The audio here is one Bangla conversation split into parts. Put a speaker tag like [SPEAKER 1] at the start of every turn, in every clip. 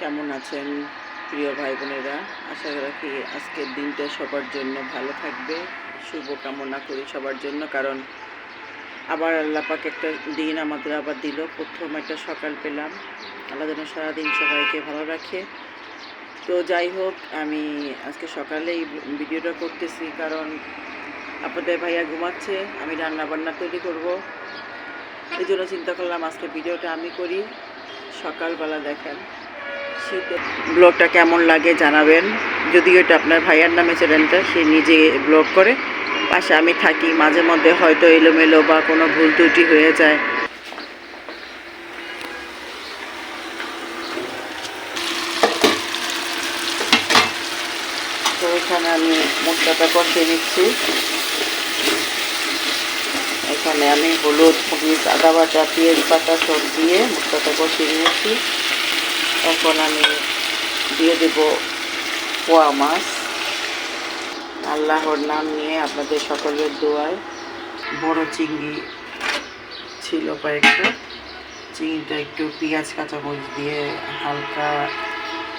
[SPEAKER 1] কেমন আছেন প্রিয় ভাই বোনেরা আশা রাখি আজকের দিনটা সবার জন্য ভালো থাকবে। শুভ কামনা করি সবার জন্য, কারণ আবার আল্লাপাক একটা দিন আমাদের আবার দিল। প্রথম একটা সকাল পেলাম। আল্লাহ যেন সারাদিন সবাইকে ভালো রাখে। তো যাই হোক, আমি আজকে সকালেই ভিডিওটা করতেছি, কারণ আপনাদের ভাইয়া ঘুমাচ্ছে, আমি রান্না বান্না তৈরি করব। এই জন্য চিন্তা করলাম আজকে ভিডিওটা আমি করি। সকালবেলা দেখেন। শীতে ব্লগটা কেমন লাগে জানাবেন। যদিও এটা আপনার ভাইয়ার নামে চ্যানেলটা, সে নিজে ব্লগ করে। পাশে আমি থাকি, মাঝে মধ্যে হয়তো এলোমেলো বা কোনো ভুল ত্রুটি হয়ে যায়। তো এখানে আমি মশলাটা কষিয়ে নিচ্ছি। এখানে আমি হলুদ, মরিচ, আদা বাটা, পেঁয়াজ বাটা সব দিয়ে মশলাটা কষিয়ে নিয়েছি। এখন আমি দিয়ে দেব পোয়া মাছ। আল্লাহর নাম নিয়ে আপনাদের সকলের দোয়ায় বড় চিংড়ি ছিল কয়েকটা। চিংড়িটা একটু পেঁয়াজ, কাঁচামরিচ দিয়ে হালকা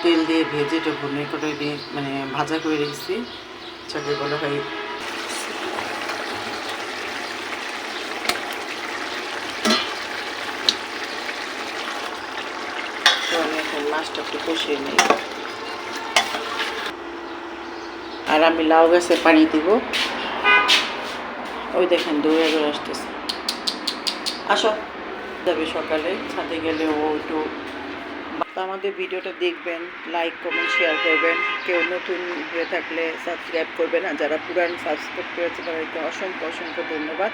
[SPEAKER 1] তেল দিয়ে ভেজে এটা ভুনে করে মানে ভাজা করে রেখেছি। যাকে বলা হয় তো আমি এখন মাছটা একটু কষিয়ে নিই আর আমি লাউ গাছে পানি দিব। ওই দেখেন দৌড়ে দৌড়ে আসতেছে। আসো। যাবে সকালে, ছাদে গেলে ও একটু আমাদের ভিডিওটা দেখবেন লাইক কমেন্ট শেয়ার করবেন। কেউ নতুন হয়ে থাকলে সাবস্ক্রাইব করবেন। আর যারা পুরান সাবস্ক্রাইব করেছে, তাদেরকে অসংখ্য অসংখ্য ধন্যবাদ।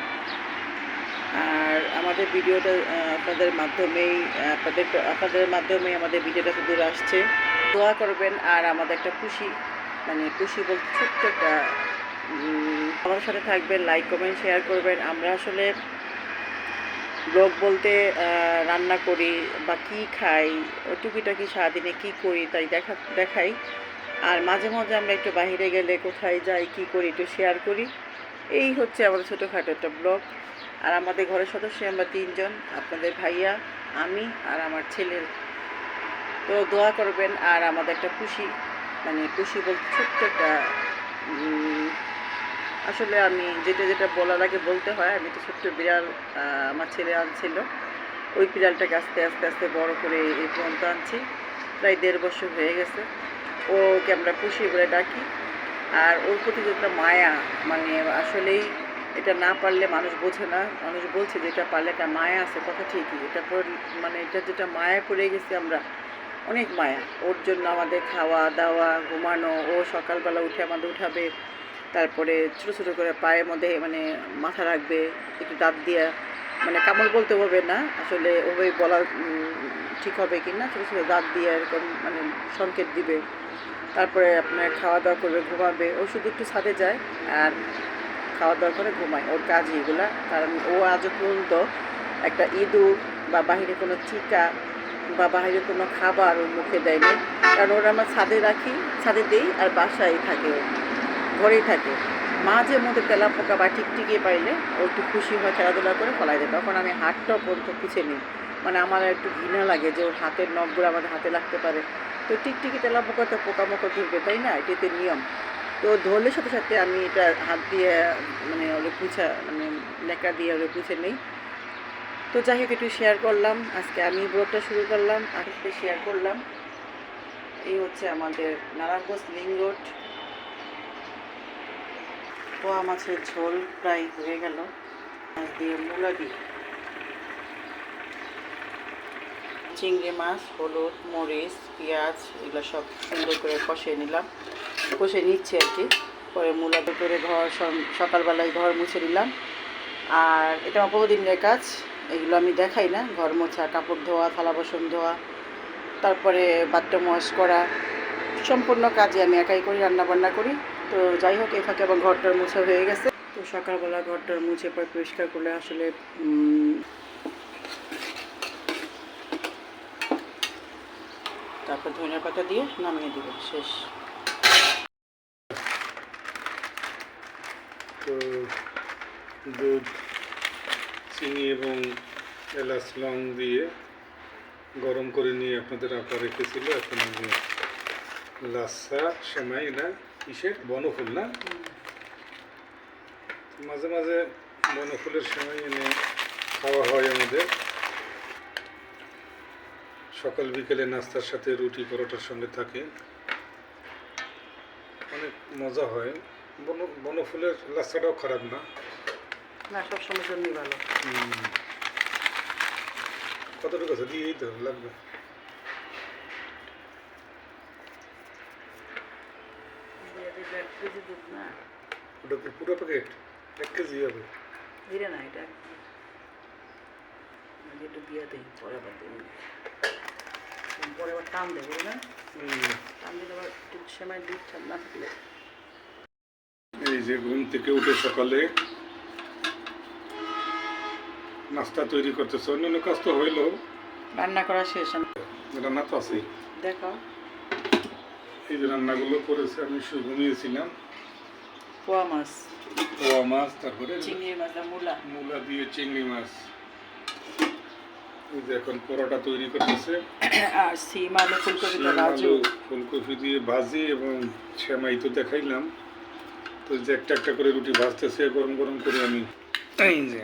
[SPEAKER 1] আর আমাদের ভিডিওটা আপনাদের মাধ্যমেই, আপনাদের আপনাদের মাধ্যমেই আমাদের ভিডিওটা দূর আসছে। দোয়া করবেন, আর আমাদের একটা খুশি মানে খুশি বলতে ছোট্ট একটা আমার সাথে থাকবেন লাইক কমেন্ট শেয়ার করবেন। আমরা আসলে ব্লগ বলতে রান্না করি বা কী খাই, টুকিটাকি সারাদিনে কী করি তাই দেখা, দেখাই। আর মাঝে মাঝে আমরা একটু বাইরে গেলে কোথায় যাই, কী করি একটু শেয়ার করি। এই হচ্ছে আমাদের ছোটোখাটো একটা ব্লগ। আর আমাদের ঘরের সদস্য আমরা তিনজন, আপনাদের ভাইয়া, আমি আর আমার ছেলের। তো দোয়া করবেন আর আমাদের একটা খুশি মানে খুশি বলতে ছোট্ট একটা আসলে আমি যেটা যেটা বলার আগে বলতে হয়, আমি তো ছোট্ট বিড়াল আমার ছেলে আনছিল। ওই বিড়ালটাকে আস্তে আস্তে আস্তে বড় করে এই পর্যন্ত আনছি। প্রায় দেড় বছর হয়ে গেছে। ওকে আমরা খুশি বলে ডাকি। আর ওর প্রতি যে একটা মায়া মানে আসলেই এটা না পারলে মানুষ বোঝে না, মানুষ বলছে যে এটা পারলে একটা মায়া আছে, কথা ঠিকই। এটা মানে এটা যেটা মায়া পড়ে গেছি আমরা, অনেক মায়া। ওর জন্য আমাদের খাওয়া, দাওয়া, ঘুমানো, ও সকালবেলা উঠে আমাদের উঠাবে, তারপরে ছোটো ছোটো করে পায়ের মধ্যে মানে মাথা রাখবে, একটু দাঁত দিয়ে মানে কামড় বলতে হবে না, আসলে ওভাবে বলা ঠিক হবে কি না? ছোটো ছোটো দাঁত দিয়ে এরকম মানে সংকেত দিবে। তারপরে আপনার খাওয়া দাওয়া করবে, ঘুমাবে, ও শুধু একটু ছাদে যায়, আর খাওয়া দাওয়া করে ঘুমায়। ওর কাজ এগুলা কারণ ও আজও পর্যন্ত একটা ইঁদুর বা বাহিরে কোনো চিকা বা বাহিরে কোনো খাবার ওর মুখে দেয়নি। কারণ ওরা আমরা ছাদে রাখি, ছাদে দিই আর বাসায় থাকে ঘরেই থাকে। মাঝে মধ্যে তেলা পোকা বা টিকটিকি পাইলে ও একটু খুশি হয় খেলাধুলা করে ফলাই দেয় তখন আমি হাতটাও পর্যন্ত পিছে নিই। মানে আমার একটু ঘৃণা লাগে যে ওর হাতের নখগুলো আমাদের হাতে লাগতে পারে। তো টিকটিকি, তেলা পোকা তো পোকামাকড় ধরবে, তাই না? এটাতে নিয়ম। তো ধরলে সাথে সাথে আমি এটা হাত দিয়ে মানে ওরে পুছা মানে লেখা দিয়ে ওরে পুছে নিই। তো যাই হোক, একটু শেয়ার করলাম। আজকে আমি ব্লগটা শুরু করলাম একটু শেয়ার করলাম। এই হচ্ছে আমাদের নারায়ণগঞ্জ লিং রোড। পোয়া মাছের ঝোল প্রায় হয়ে গেল। মাছ দিয়ে মূলা দিই চিংড়ি মাছ, হলুদ, মরিচ, পেঁয়াজ, এগুলো সব সুন্দর করে কষিয়ে নিলাম। কষে নিচ্ছি আর কি। পরে মূলা করে ঘর সকালবেলায় ঘর মুছে নিলাম। আর এটা আমার বহুদিনের কাজ, এগুলো আমি দেখাই না। ঘর মোছা, কাপড় ধোয়া, থালা বাসন ধোয়া, তারপরে বাথরুম ওয়াশ করা, সম্পূর্ণ কাজে আমি একাই করি রান্না বান্না করি। তো যাই হোক, এই ফাঁকে আমার ঘরটার মুছা হয়ে গেছে। তো সকালবেলা ঘরটার মুছে পরে পরিষ্কার করলে আসলে তারপর ধনিয়া পাতা দিয়ে নামিয়ে দিব। শেষ।
[SPEAKER 2] দুধ, চিনি এবং এলাচ লং দিয়ে গরম করে নিয়ে আপনাদের আপা রেখেছিল এখন আমি লাচ্ছা, সেমাই না, কিসের? বনফুল না? মাঝে মাঝে বনফুলের সেমাই এনে খাওয়া হয় আমাদের। সকাল বিকেলে নাস্তার সাথে রুটি পরোটার সঙ্গে থাকে। অনেক মজা হয়। বনফুলের লাচ্ছাটাও খারাপ না।
[SPEAKER 1] না সবসময় জন্যই ভালো।
[SPEAKER 2] কতটুকু আছে? তো লাগবে।
[SPEAKER 1] না?
[SPEAKER 2] ওটা কি পুরো প্যাকেট এক কেজি হবে।
[SPEAKER 1] ধীরে না এটা? একটু দিয়ে দিই পরে আবার দিই। পরে আবার টান দেবো না টান দিলে আবার একটু সেমাই দুধ ঠান্ডা থাকলে।
[SPEAKER 2] এই যে ঘুম থেকে উঠে সকালে নাস্তা তৈরি করতেছে। অন্যান্য কাজ তো হইল।
[SPEAKER 1] রান্না করা শেষ।
[SPEAKER 2] রান্না তো আছেই।
[SPEAKER 1] দেখো।
[SPEAKER 2] এই যে রান্নাগুলো করেছে আমি শুয়ে ঘুমিয়েছিলাম।
[SPEAKER 1] পোয়া মাছ।
[SPEAKER 2] পোয়া মাছ তারপরে
[SPEAKER 1] চিংড়ি মাছ মূলা।
[SPEAKER 2] মূলা দিয়ে চিংড়ি মাছ। এই যে এখন পরোটা তৈরি করতেছে।
[SPEAKER 1] আর সিম আলু ফুলকপি
[SPEAKER 2] দিয়ে ভাজি এবং শ্যামাই তো দেখাইলাম। তো যে একটা একটা করে রুটি ভাজতেছে গরম গরম করে আমি এই যে।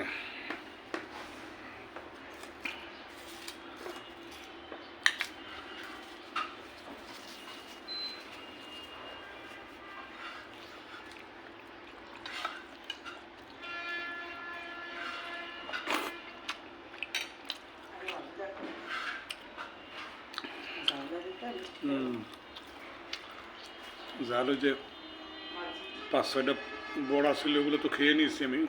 [SPEAKER 2] জাল যে পাঁচ ছয়টা বড়া ছিল ওগুলো তো খেয়ে নিয়েছি আমি।